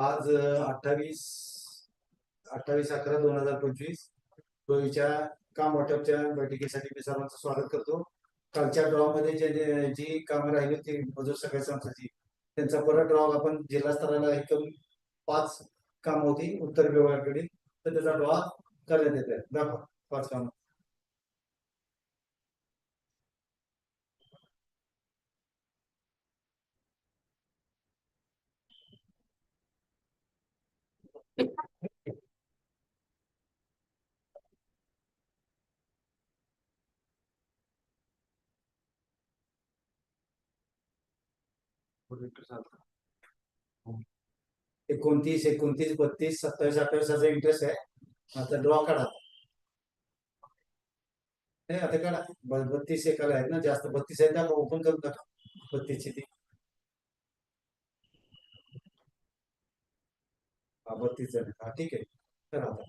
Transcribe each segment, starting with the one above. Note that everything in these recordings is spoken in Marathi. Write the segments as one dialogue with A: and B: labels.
A: आज अठ्ठावीस अठ्ठावीस अकरा दोन हजार पंचवीस टोळीच्या काम वाटपच्या बैठकीसाठी मी सर्वांचं स्वागत करतो. कालच्या ड्रॉ मध्ये जे जी कामं राहिली होती मजूर सगळ्या संस्थाची त्यांचा परत ड्रॉ आपण जिल्हा स्तराला एकदम पाच कामं होती उत्तर विभागाकडे. तर त्याचा ड्रॉ करण्यात येत आहे दाखवा पाच कामं. एकोणतीस एकोणतीस बत्तीस सत्तावीस अठ्ठावीस इंटरेस्ट आहे आता ड्रॉ काढा नाही आता काढा बत्तीस एकाला आहेत ना जास्त बत्तीस आहेत ना ओपन करून टाका बत्तीसची ती हा बत्तीस जण आहेत. ठीक आहे तर आता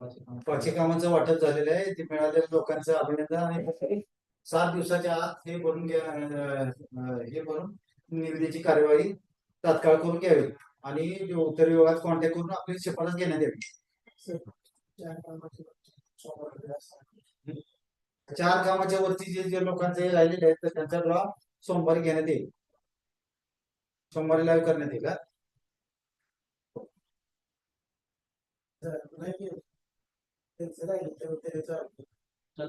A: पाचशे कामाचं वाटप झालेलं आहे. ते मिळालेल्या लोकांचं अभिनंदन आणि सात दिवसाच्या आत हे भरून घ्या हे भरून निविदेची कार्यवाही तात्काळ करून घ्यावी आणि उत्तर विभागात कॉन्टॅक्ट करून आपली शिफारस घेण्यात यावी. चार कामाच्या वरती जे जे लोकांचे राहिलेले आहेत तर त्यांचा ड्रॉ सोमवारी घेण्यात येईल. सोमवारी लाईव्ह करण्यात येईल हा?
B: नाही त्यांचं राहिलं तर त्याचा